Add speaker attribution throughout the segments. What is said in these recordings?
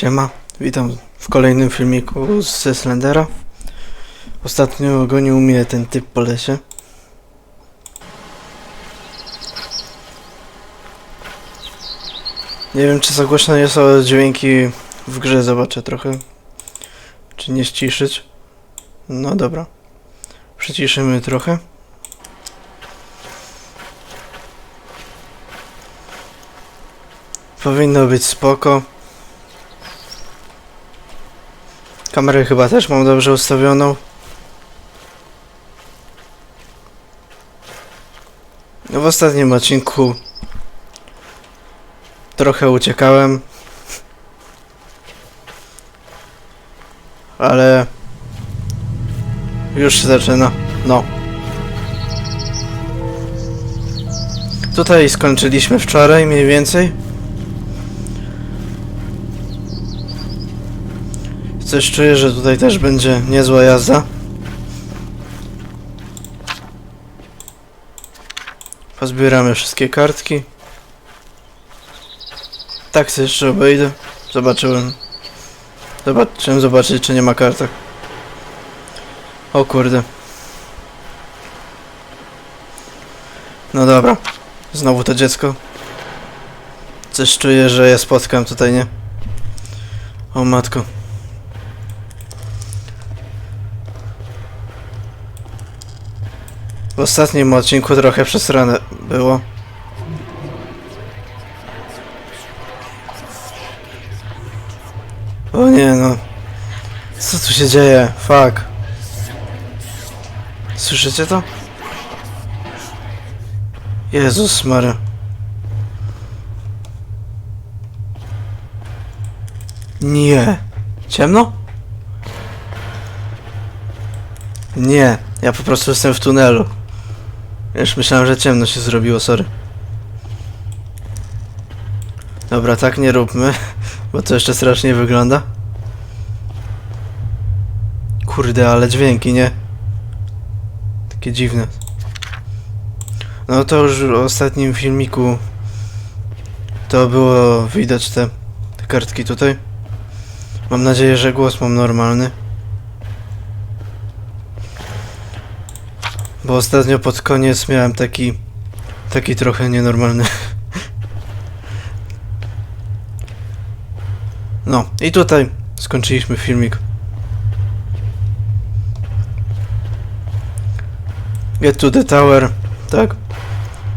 Speaker 1: Siema, witam w kolejnym filmiku ze Slendera. Ostatnio gonił mnie ten typ po lesie. Nie wiem czy za głośno jest o dźwięki w grze, zobaczę trochę. Czy nie ściszyć? No dobra. Przyciszymy trochę. Powinno być spoko. Kamerę chyba też mam dobrze ustawioną. No w ostatnim odcinku trochę uciekałem. Ale już się zaczyna. No. Tutaj skończyliśmy wczoraj mniej więcej. Coś czuję, że tutaj też będzie niezła jazda. Pozbieramy wszystkie kartki. Tak sobie jeszcze obejdę. Zobaczyłem. Zobaczyłem zobaczyć, czy nie ma kartek. O kurde. No dobra. Znowu to dziecko. Coś czuję, że je spotkam tutaj, nie? O matko. W ostatnim odcinku trochę przesrane było. O nie no. Co tu się dzieje? Fuck. Słyszycie to? Jezus Maria. Nie. Ciemno? Nie. Ja po prostu jestem w tunelu. Już myślałem, że ciemno się zrobiło, sorry. Dobra, tak nie róbmy, bo to jeszcze strasznie wygląda. Kurde, ale dźwięki, nie? Takie dziwne. No to już w ostatnim filmiku to było widać te, te kartki tutaj. Mam nadzieję, że głos mam normalny. Bo ostatnio pod koniec miałem taki taki trochę nienormalny. No i tutaj skończyliśmy filmik. Get to the tower, tak?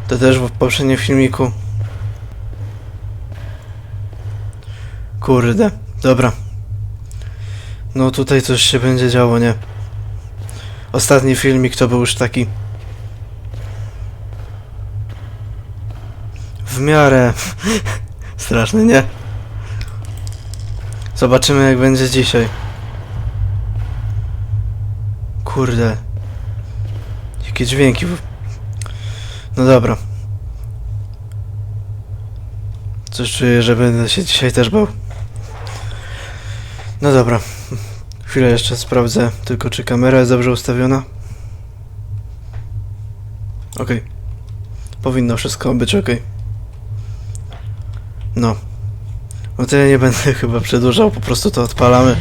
Speaker 1: To też w poprzednim filmiku. Kurde, dobra. No tutaj coś się będzie działo, nie? Ostatni filmik to był już taki w miarę straszny, nie? Zobaczymy jak będzie dzisiaj. Kurde. Jakie dźwięki. No dobra. Coś czuję, że będę się dzisiaj też bał. No dobra. Chwilę jeszcze sprawdzę tylko czy kamera jest dobrze ustawiona. Okej. Powinno wszystko być ok. No. No to ja nie będę chyba przedłużał, po prostu to odpalamy.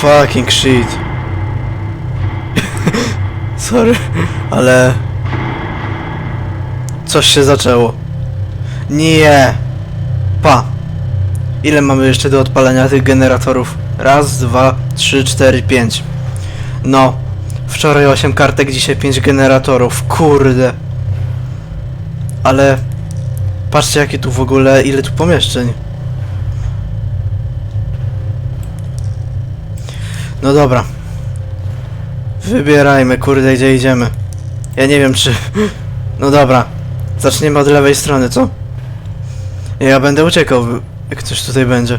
Speaker 1: Fucking shit. Sorry, ale... Coś się zaczęło. Nie. Pa. Ile mamy jeszcze do odpalenia tych generatorów? Raz, dwa, trzy, cztery, pięć. No. Wczoraj 8 kartek, dzisiaj 5 generatorów. Kurde. Ale... Patrzcie jakie tu w ogóle, ile tu pomieszczeń. No dobra. Wybierajmy, kurde, gdzie idziemy. Ja nie wiem czy... No dobra. Zaczniemy od lewej strony, co? Ja będę uciekał, jak coś tutaj będzie.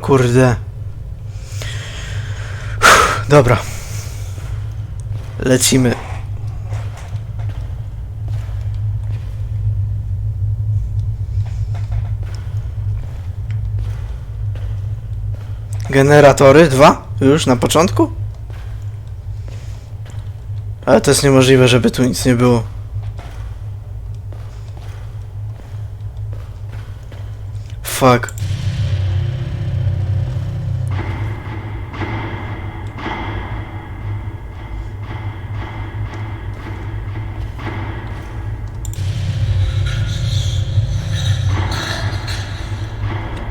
Speaker 1: Kurde. Uff, Dobra. Lecimy. Generatory? Dwa? Już na początku? Ale to jest niemożliwe, żeby tu nic nie było. Fuck.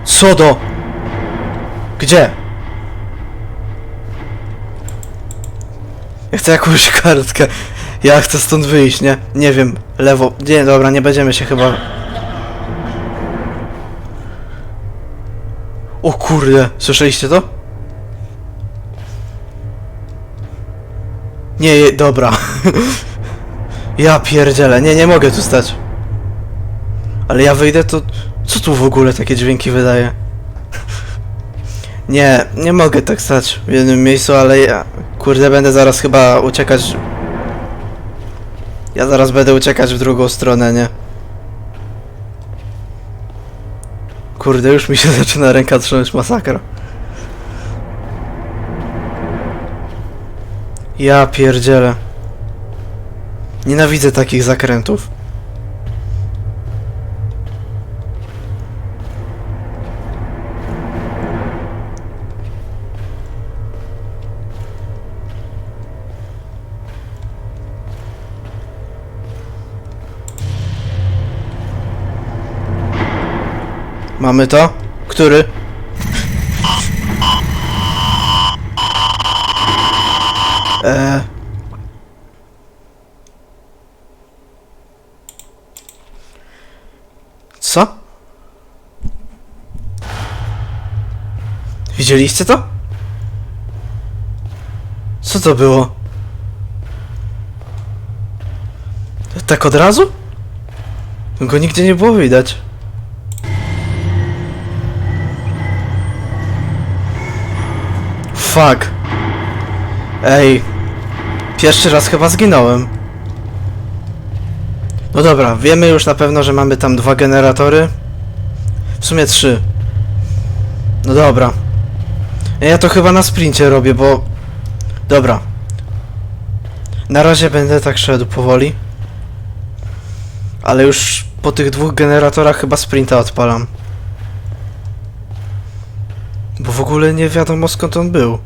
Speaker 1: Co do? Gdzie? Ja chcę jakąś kartkę. Ja chcę stąd wyjść, nie? Nie wiem. Lewo. Nie, dobra, nie będziemy się chyba... O kurde, słyszeliście to? Nie, je, dobra. ja pierdzielę, nie, nie mogę tu stać. Ale ja wyjdę, to... Co tu w ogóle takie dźwięki wydaje? Nie, nie mogę tak stać w jednym miejscu, ale ja... Kurde, będę zaraz chyba uciekać... Ja zaraz będę uciekać w drugą stronę, nie? Kurde, już mi się zaczyna ręka trząść, masakra. Ja pierdzielę. Nienawidzę takich zakrętów. Mamy to? Który? Eee. Co? Widzieliście to? Co to było? Tak od razu? Go nigdzie nie było widać. Fuck. Ej. Pierwszy raz chyba zginąłem. No dobra, wiemy już na pewno, że mamy tam dwa generatory. W sumie trzy. No dobra. Ja to chyba na sprincie robię, bo... Dobra. Na razie będę tak szedł powoli. Ale już po tych dwóch generatorach chyba sprinta odpalam. Bo w ogóle nie wiadomo skąd on był.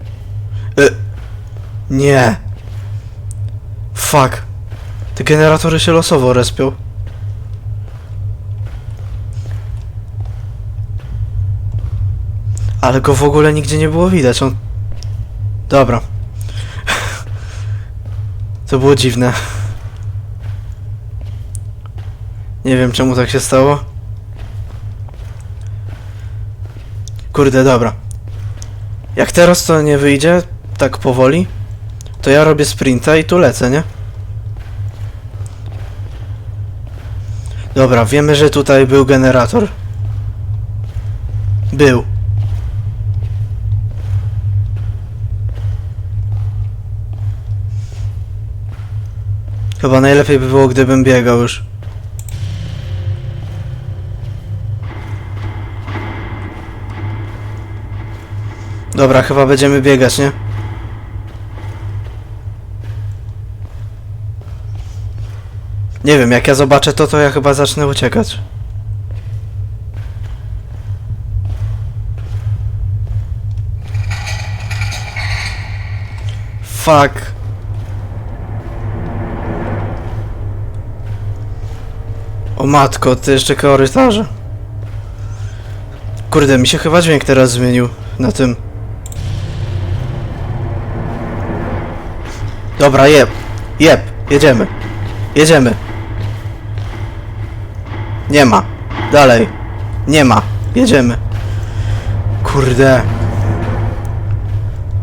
Speaker 1: Y nie. Fuck. Te generatory się losowo respią. Ale go w ogóle nigdzie nie było widać, on... Dobra. To było dziwne. Nie wiem czemu tak się stało. Kurde, dobra. Jak teraz to nie wyjdzie, tak powoli, to ja robię sprinta i tu lecę, nie? Dobra, wiemy, że tutaj był generator. Był. Chyba najlepiej by było, gdybym biegał już. Dobra, chyba będziemy biegać, nie? Nie wiem, jak ja zobaczę to, to ja chyba zacznę uciekać. Fuck. O matko, ty jeszcze korytarze. Kurde, mi się chyba dźwięk teraz zmienił na tym. Dobra, jeb. Jeb. Jedziemy. Jedziemy. Nie ma. Dalej. Nie ma. Jedziemy. Kurde.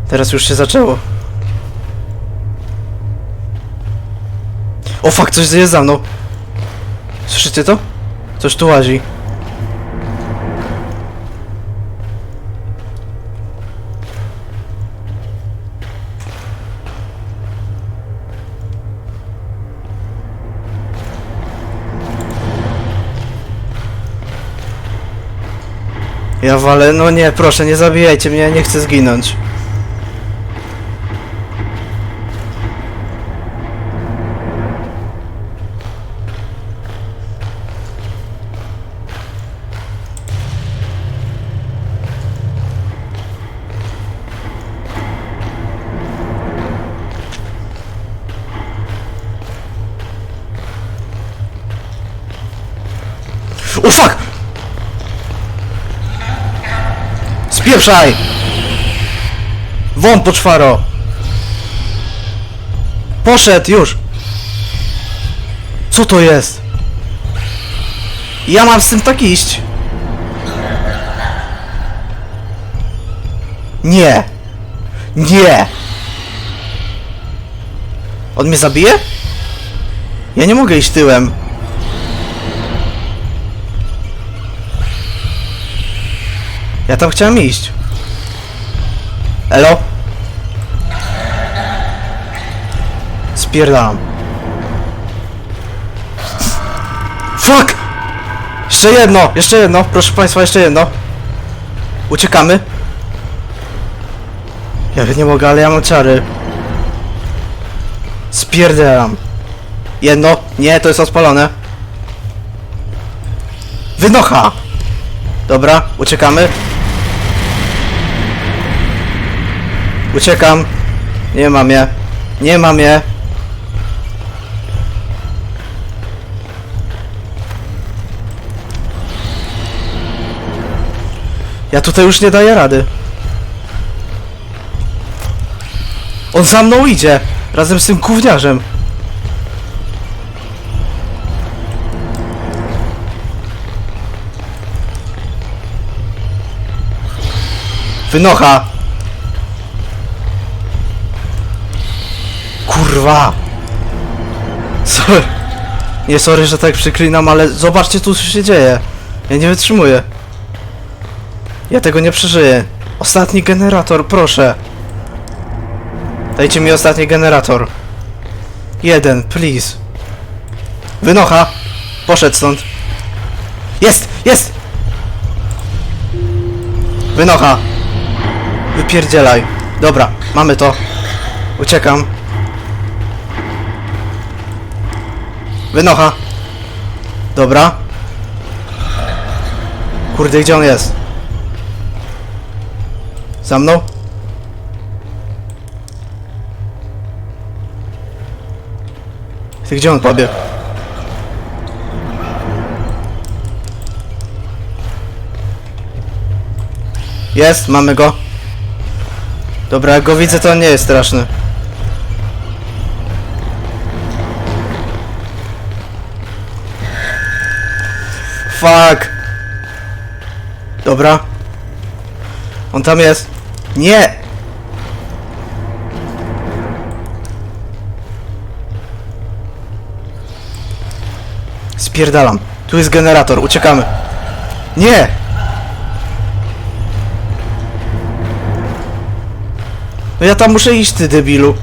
Speaker 1: Teraz już się zaczęło. O fuck, coś jest za mną. Słyszycie to? Coś tu łazi. Ja walę, no nie, proszę, nie zabijajcie mnie, ja nie chcę zginąć. O oh, fuck! Spieprzaj! Won poczwaro! Poszedł już! Co to jest? Ja mam z tym tak iść. Nie! Nie! On mnie zabije? Ja nie mogę iść tyłem. Ja tam chciałem iść. Elo? Spierdalam. Fuck! Jeszcze jedno, jeszcze jedno, proszę państwa, jeszcze jedno. Uciekamy. Ja nie mogę, ale ja mam czary. Spierdalam. Jedno, nie, to jest odpalone. Wynocha! Dobra, uciekamy. Uciekam. Nie mam je. Nie mam je. Ja tutaj już nie daję rady. On za mną idzie. Razem z tym gówniarzem. Wynocha! Kurwa! Sorry. Nie, sorry, że tak przyklinam, ale zobaczcie tu, co się dzieje. Ja nie wytrzymuję. Ja tego nie przeżyję. Ostatni generator, proszę. Dajcie mi ostatni generator. Jeden, please. Wynocha! Poszedł stąd. Jest! Jest! Wynocha! Wypierdzielaj. Dobra, mamy to. Uciekam. Wynocha. Dobra. Kurde, gdzie on jest? Za mną? Ty gdzie on pobiegł? Jest, mamy go. Dobra, jak go widzę, to on nie jest straszny. Fuck. Dobra. On tam jest. Nie! Spierdalam. Tu jest generator, uciekamy. Nie! No ja tam muszę iść, ty debilu.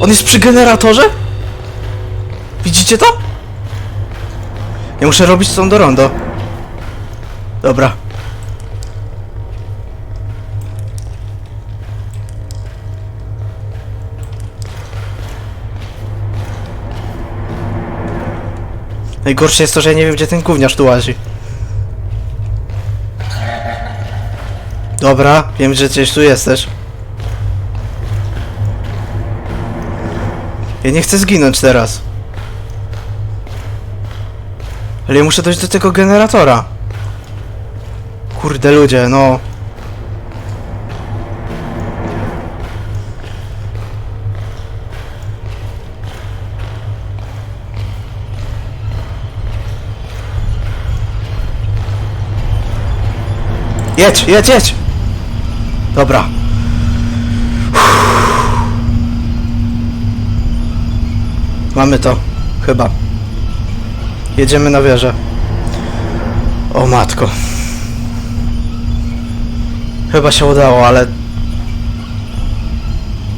Speaker 1: On jest przy generatorze? Widzicie to? Ja muszę robić stąd do rondo. Dobra. Najgorsze jest to, że ja nie wiem, gdzie ten gówniarz tu łazi. Dobra, wiem, że gdzieś tu jesteś. Ja nie chcę zginąć teraz. Ale ja muszę dojść do tego generatora. Kurde ludzie, no. Jedź, jedź, jedź! Dobra. Mamy to. Chyba. Jedziemy na wieżę. O matko. Chyba się udało, ale...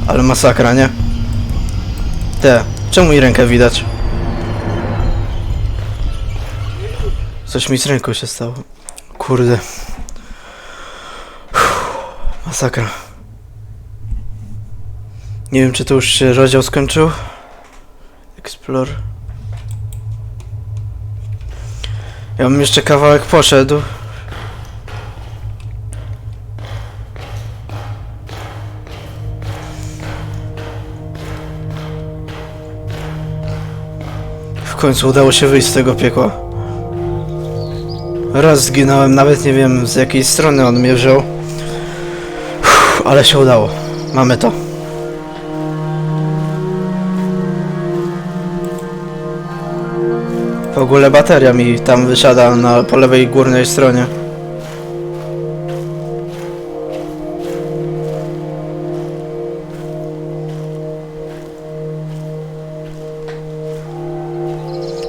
Speaker 1: Ale masakra, nie? Te, czemu mi rękę widać? Coś mi z ręką się stało. Kurde. Masakra. Nie wiem, czy to już się rozdział skończył. Explore. Ja bym jeszcze kawałek poszedł. W końcu udało się wyjść z tego piekła. Raz zginąłem, nawet nie wiem z jakiej strony on mnie wziął. Ale się udało. Mamy to. W ogóle bateria mi tam wysiada na po lewej górnej stronie.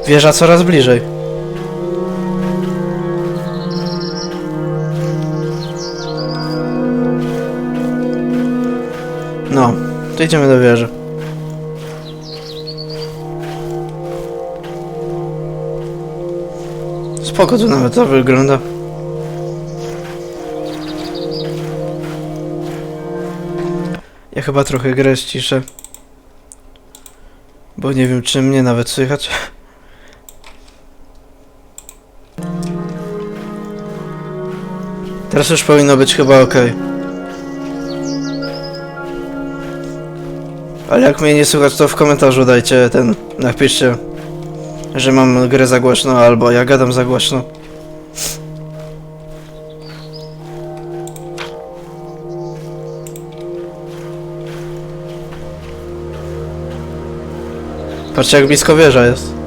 Speaker 1: Wieża coraz bliżej. No, to idziemy do wieży. Spoko tu nawet to wygląda. Ja chyba trochę grę ściszę. Bo nie wiem czy mnie nawet słychać. Teraz już powinno być chyba ok. Ale jak mnie nie słychać, to w komentarzu dajcie ten, napiszcie, że mam grę za głośno, albo ja gadam za głośno. Patrzcie jak blisko wieża jest.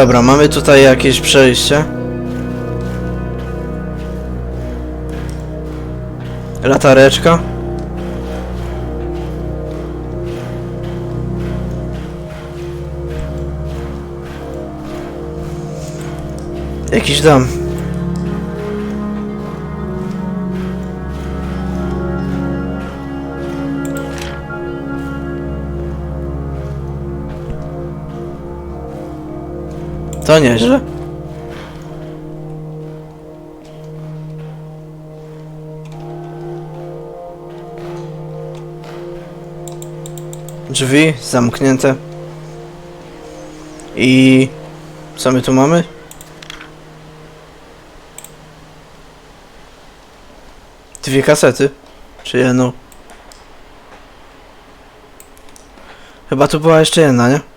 Speaker 1: Dobra, mamy tutaj jakieś przejście. Latareczka. Jakiś dom. To nieźle. Drzwi zamknięte. I co my tu mamy? Dwie kasety. Czy jedną? Chyba tu była jeszcze jedna, nie?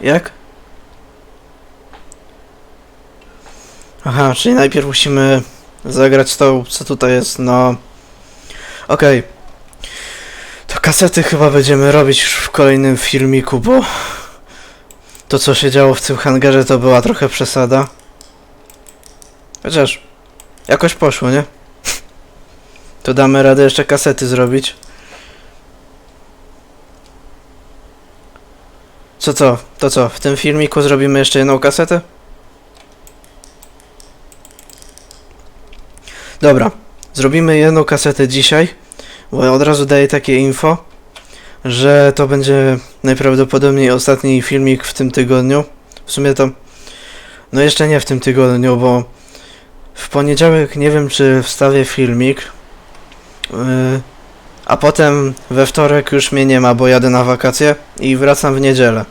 Speaker 1: Jak? Aha, czyli najpierw musimy zagrać to, co tutaj jest, no... Okej. To kasety chyba będziemy robić już w kolejnym filmiku, bo... To, co się działo w tym hangarze, to była trochę przesada. Chociaż... Jakoś poszło, nie? To damy radę jeszcze kasety zrobić. Co co? To co? W tym filmiku zrobimy jeszcze jedną kasetę? Dobra. Zrobimy jedną kasetę dzisiaj, bo od razu daję takie info, że to będzie najprawdopodobniej ostatni filmik w tym tygodniu. W sumie to... No jeszcze nie w tym tygodniu, bo w poniedziałek nie wiem czy wstawię filmik, yy, a potem we wtorek już mnie nie ma, bo jadę na wakacje i wracam w niedzielę.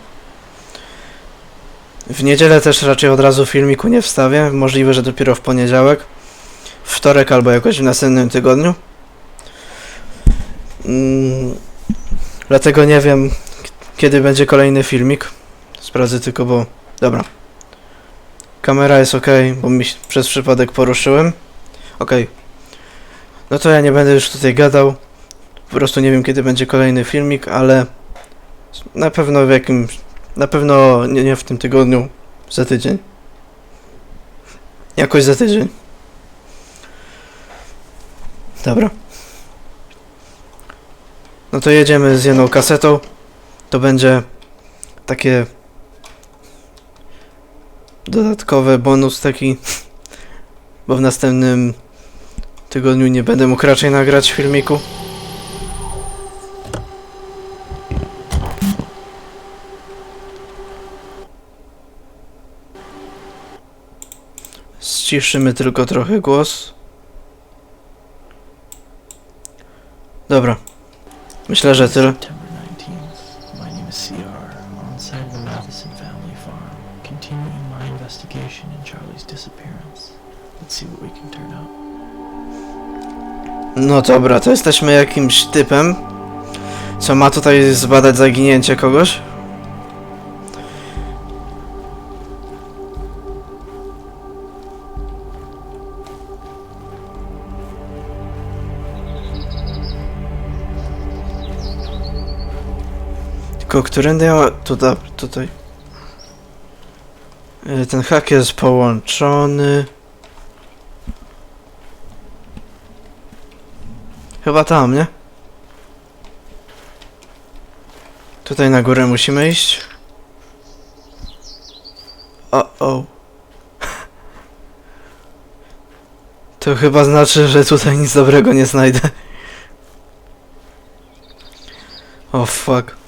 Speaker 1: W niedzielę też raczej od razu filmiku nie wstawię, możliwe, że dopiero w poniedziałek, wtorek albo jakoś w następnym tygodniu. Mm, dlatego nie wiem, kiedy będzie kolejny filmik. Sprawdzę tylko, bo... Dobra. Kamera jest ok, bo mi przez przypadek poruszyłem. Ok. No to ja nie będę już tutaj gadał. Po prostu nie wiem kiedy będzie kolejny filmik, ale na pewno w jakim. Na pewno nie, nie w tym tygodniu, za tydzień. Jakoś za tydzień. Dobra. No to jedziemy z jedną kasetą. To będzie takie dodatkowy bonus taki, bo w następnym tygodniu nie będę mógł raczej nagrać filmiku. Ściszymy tylko trochę głos. Dobra. Myślę, że tyle.
Speaker 2: September 19th. My name is CR, on site of the Matheson family farm, continuing my investigation in Charlie's disappearance. Let's see what we can turn up.
Speaker 1: No dobra, to jesteśmy jakimś typem, co ma tutaj zbadać zaginięcie kogoś. Tylko którędy ja... Tutaj. Y, Ten hak jest połączony. Chyba tam, nie? Tutaj na górę musimy iść. O, o. To chyba znaczy, że tutaj nic dobrego nie znajdę. O fuck.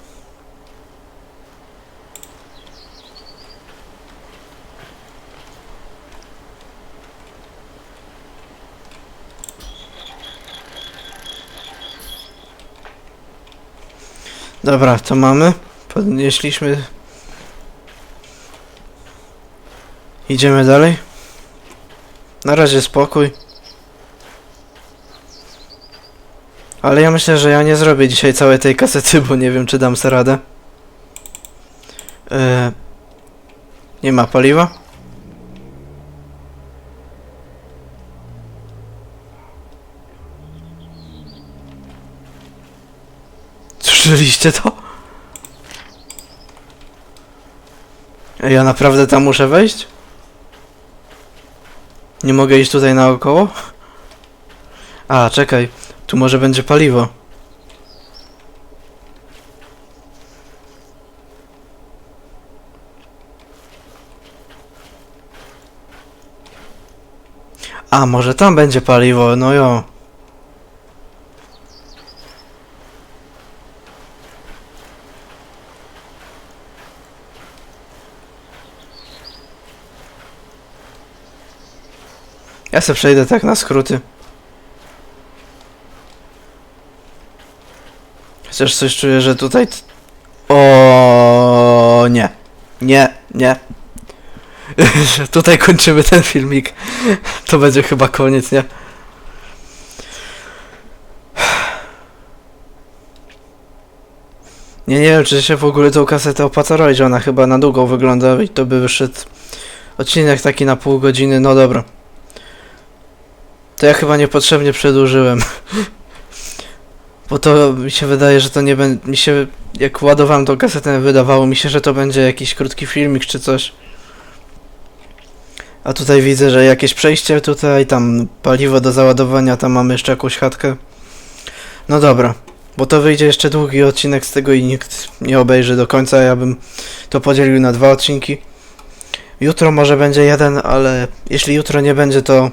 Speaker 1: Dobra, to mamy. Podnieśliśmy. Idziemy dalej. Na razie spokój. Ale ja myślę, że ja nie zrobię dzisiaj całej tej kasety, bo nie wiem, czy dam sobie radę. E, nie ma paliwa? Słyszeliście to? Ja naprawdę tam muszę wejść? Nie mogę iść tutaj naokoło? A, czekaj. Tu może będzie paliwo. A, może tam będzie paliwo, no jo. Ja se przejdę tak na skróty. Chociaż coś czuję, że tutaj... O nie. Nie, nie. tutaj kończymy ten filmik. To będzie chyba koniec, nie? Nie, nie wiem, czy się w ogóle tą kasetę opłaca robić. Ona chyba na długo wygląda i to by wyszedł odcinek taki na pół godziny. No dobra. To ja chyba niepotrzebnie przedłużyłem. Bo to mi się wydaje, że to nie będzie. Mi się. Jak ładowałem tą kasetę, wydawało mi się, że to będzie jakiś krótki filmik czy coś. A tutaj widzę, że jakieś przejście tutaj, tam paliwo do załadowania, tam mamy jeszcze jakąś chatkę. No dobra, bo to wyjdzie jeszcze długi odcinek z tego i nikt nie obejrzy do końca. Ja bym to podzielił na dwa odcinki. Jutro może będzie jeden, ale jeśli jutro nie będzie, to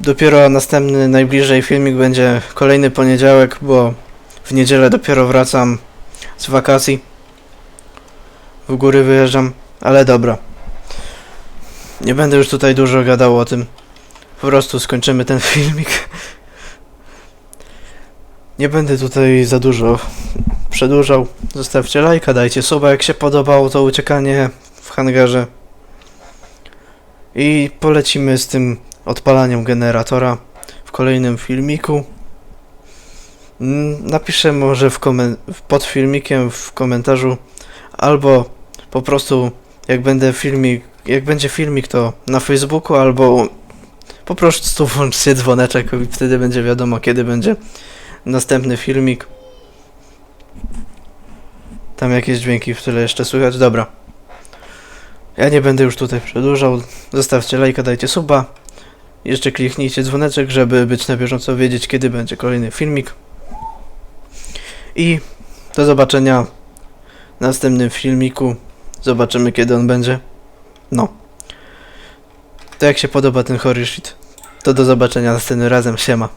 Speaker 1: Dopiero następny, najbliżej filmik będzie kolejny poniedziałek, bo w niedzielę dopiero wracam z wakacji. W góry wyjeżdżam, ale dobra. Nie będę już tutaj dużo gadał o tym. Po prostu skończymy ten filmik. Nie będę tutaj za dużo przedłużał. Zostawcie lajka, dajcie suba, jak się podobało to uciekanie w hangarze. I polecimy z tym odpalaniem generatora w kolejnym filmiku. Mm, Napiszę może w pod filmikiem w komentarzu albo po prostu jak będę filmik, jak będzie filmik to na Facebooku albo po prostu włączcie dzwoneczek i wtedy będzie wiadomo kiedy będzie następny filmik. Tam jakieś dźwięki w tyle jeszcze słychać. Dobra. Ja nie będę już tutaj przedłużał. Zostawcie lajka, dajcie suba. Jeszcze kliknijcie dzwoneczek, żeby być na bieżąco, wiedzieć kiedy będzie kolejny filmik. I do zobaczenia w następnym filmiku. Zobaczymy kiedy on będzie. No. To jak się podoba ten horror shit, to do zobaczenia następnym razem. Siema.